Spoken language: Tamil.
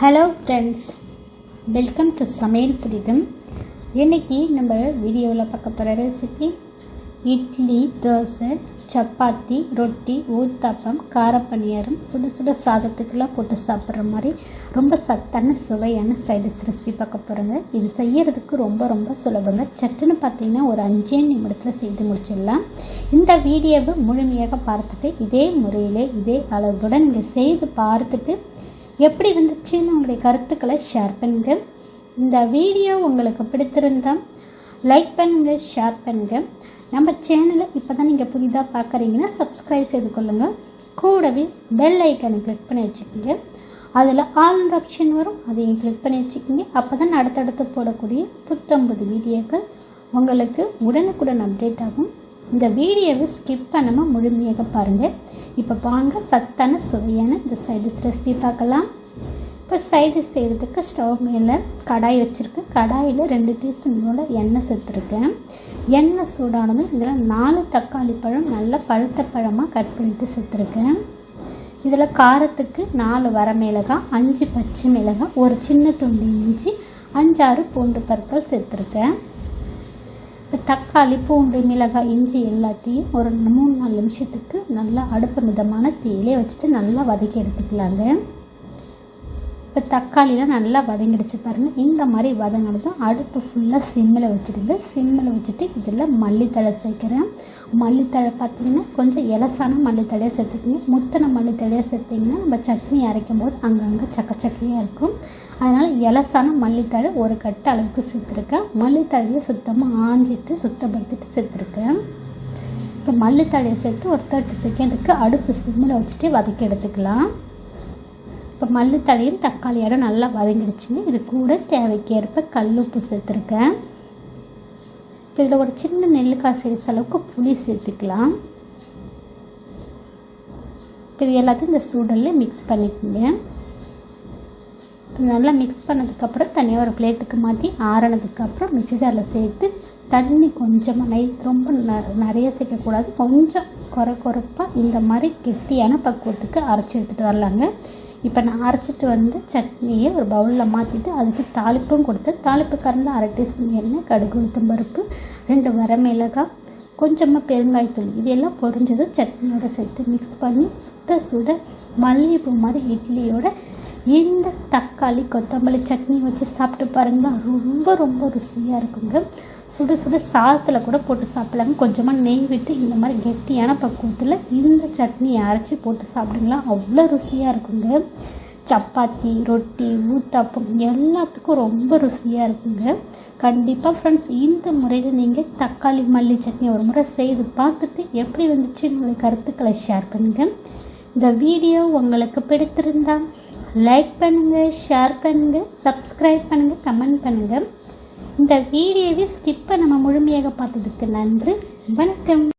ஹலோ ஃப்ரெண்ட்ஸ் வெல்கம் டு சமையல் புரிதம் இன்றைக்கி நம்ம வீடியோவில் பார்க்க போகிற ரெசிபி இட்லி தோசை சப்பாத்தி ரொட்டி ஊத்தாப்பம் காரப்பணியாரம் சுட சுட சாதத்துக்கெல்லாம் போட்டு சாப்பிட்ற மாதிரி ரொம்ப சத்தான சுவையான சைடிஷ் ரெசிபி பார்க்க போகிறோங்க இது செய்யறதுக்கு ரொம்ப ரொம்ப சுலபங்க. சட்டுன்னு பார்த்தீங்கன்னா ஒரு அஞ்சே நிமிடத்தில் செய்து முடிச்சிடலாம். இந்த வீடியோவை முழுமையாக பார்த்துட்டு இதே முறையில் இதே அளவுடன் நீங்கள் செய்து பார்த்துட்டு எப்படி வந்துச்சுன்னு உங்களுடைய கருத்துக்களை ஷேர் பண்ணுங்கள் இந்த வீடியோ உங்களுக்கு பிடித்திருந்தால் லைக் பண்ணுங்கள் ஷேர் பண்ணுங்கள் நம்ம சேனலை இப்போ தான் நீங்கள் புதிதாக பார்க்குறீங்கன்னா சப்ஸ்கிரைப் செய்து கொள்ளுங்கள் கூடவே பெல் ஐக்கனை கிளிக் பண்ணி வச்சுக்கோங்க. அதில் ஆல் ஆப்ஷன் வரும். அதையும் கிளிக் பண்ணி வச்சுக்கோங்க. அப்போ தான் அடுத்தடுத்து போடக்கூடிய புத்தம்பது வீடியோக்கள் உங்களுக்கு உடனுக்குடன் அப்டேட் ஆகும். இந்த வீடியோவை ஸ்கிப் பண்ணாமல் முழுமையாக பாருங்கள் இப்போ வாங்க சத்தான சுவையான இந்த சைடிஷ் ரெசிபி பார்க்கலாம். இப்போ சைடிஷ் செய்கிறதுக்கு ஸ்டவ் மேலே கடாய் வச்சுருக்கேன். கடாயில் ரெண்டு டீஸ்பூனோட எண்ணெய் சேர்த்துருக்கேன். எண்ணெய் சூடானதும் இதில் நாலு தக்காளி பழம் நல்லா பழுத்த பழமாக கட் பண்ணிட்டு சேர்த்துருக்கேன். இதில் காரத்துக்கு நாலு வர மிளகாய் அஞ்சு பச்சை மிளகாய் ஒரு சின்ன துண்டு இஞ்சி அஞ்சாறு பூண்டு பற்கள் சேர்த்துருக்கேன். தக்காளி பூண்டு மிளகாய் இஞ்சி எல்லாத்தையும் ஒரு மூணு நாலு நிமிஷத்துக்கு நல்லா அடுப்பு மிதமான தீயிலே வச்சுட்டு நல்லா வதக்கி எடுத்துக்கலாங்க. இப்போ தக்காளிலாம் நல்லா வதங்கிடுச்சு பாருங்கள் இந்த மாதிரி வதங்கினதும் அடுப்பு ஃபுல்லாக சிம்மில் வச்சுடுங்க. சிம்மில் வச்சுட்டு இதில் மல்லித்தழை சேர்க்குறேன். மல்லித்தழை பார்த்திங்கன்னா கொஞ்சம் இலசான மல்லித்தழையை சேர்த்துக்கிங்க. முத்தனை மல்லித்தழையை சேர்த்திங்கன்னா நம்ம சட்னி அரைக்கும் போது அங்கங்கே சக்கச்சக்கையாக இருக்கும். அதனால் இலசான மல்லித்தழை ஒரு கட்டு அளவுக்கு சேர்த்துருக்கேன். மல்லித்தழையை சுத்தமாக ஆஞ்சிட்டு சுத்தப்படுத்திட்டு சேர்த்துருக்கேன். இப்போ மல்லித்தழையை சேர்த்து ஒரு தேர்ட்டி செகண்டுக்கு அடுப்பு சிம்மில் வச்சுட்டு வதக்கி எடுத்துக்கலாம். இப்போ மல்லித்தழையும் தக்காளியோட நல்லா வதங்கிடுச்சுங்க. இது கூட தேவைக்கேற்ப கல் உப்பு சேர்த்துருக்கேன். இப்போ இதில் ஒரு சின்ன நெல்லுக்காய் சைஸ் அளவுக்கு புளி சேர்த்துக்கலாம். இப்போ இது எல்லாத்தையும் இந்த சூடலில் மிக்ஸ் பண்ணிக்கோங்க. நல்லா மிக்ஸ் பண்ணதுக்கப்புறம் தனியாக ஒரு பிளேட்டுக்கு மாற்றி ஆறினதுக்கப்புறம் மிக்சி ஜாரில் சேர்த்து தண்ணி கொஞ்சமாக நைட் ரொம்ப ந நிறைய சேர்க்கக்கூடாது. கொஞ்சம் குறை குறைப்பாக இந்த மாதிரி கெட்டியான பக்குவத்துக்கு அரைச்சி எடுத்துகிட்டு வரலாங்க. இப்போ நான் அரைச்சிட்டு வந்து சட்னியை ஒரு பவுலில் மாற்றிட்டு அதுக்கு தாளிப்பும் கொடுத்தேன் தாளிப்பு கறந்து அரை டீஸ்பூன் எண்ணெய் கடுகு உளுத்தம் பருப்பு ரெண்டு வரமிளகாய் கொஞ்சமாக பெருங்காயத்தூள் இதெல்லாம் பொரிஞ்சதும் சட்னியோடு சேர்த்து மிக்ஸ் பண்ணி சுட சுட மல்லிகைப்பூ மாதிரி இட்லியோட இந்த தக்காளி கொத்தமல்லி சட்னி வச்சு சாப்பிட்டு பாருங்களா ரொம்ப ரொம்ப ருசியாக இருக்குங்க. சுடு சுட சாதத்தில் கூட போட்டு சாப்பிடலாங்க. கொஞ்சமாக நெய் விட்டு இந்த மாதிரி கெட்டியான பக்குவத்தில் இந்த சட்னியை அரைச்சி போட்டு சாப்பிடுங்களா. அவ்வளோ ருசியாக இருக்குங்க. சப்பாத்தி ரொட்டி ஊத்தாப்பம் எல்லாத்துக்கும் ரொம்ப ருசியாக இருக்குங்க. கண்டிப்பாக ஃப்ரெண்ட்ஸ் இந்த முறையில் நீங்கள் தக்காளி மல்லி சட்னி ஒரு முறை செய்து பார்த்துட்டு எப்படி வந்துச்சு உங்களுடைய கருத்துக்களை ஷேர் பண்ணுங்கள் இந்த வீடியோ உங்களுக்கு பிடித்திருந்தால் லைக் பண்ணுங்கள் ஷேர் பண்ணுங்கள் சப்ஸ்கிரைப் பண்ணுங்கள் கமெண்ட் பண்ணுங்கள் இந்த வீடியோவை ஸ்கிப் பண்ண நம்ம முழுமையாக பார்த்ததுக்கு நன்றி. வணக்கம்.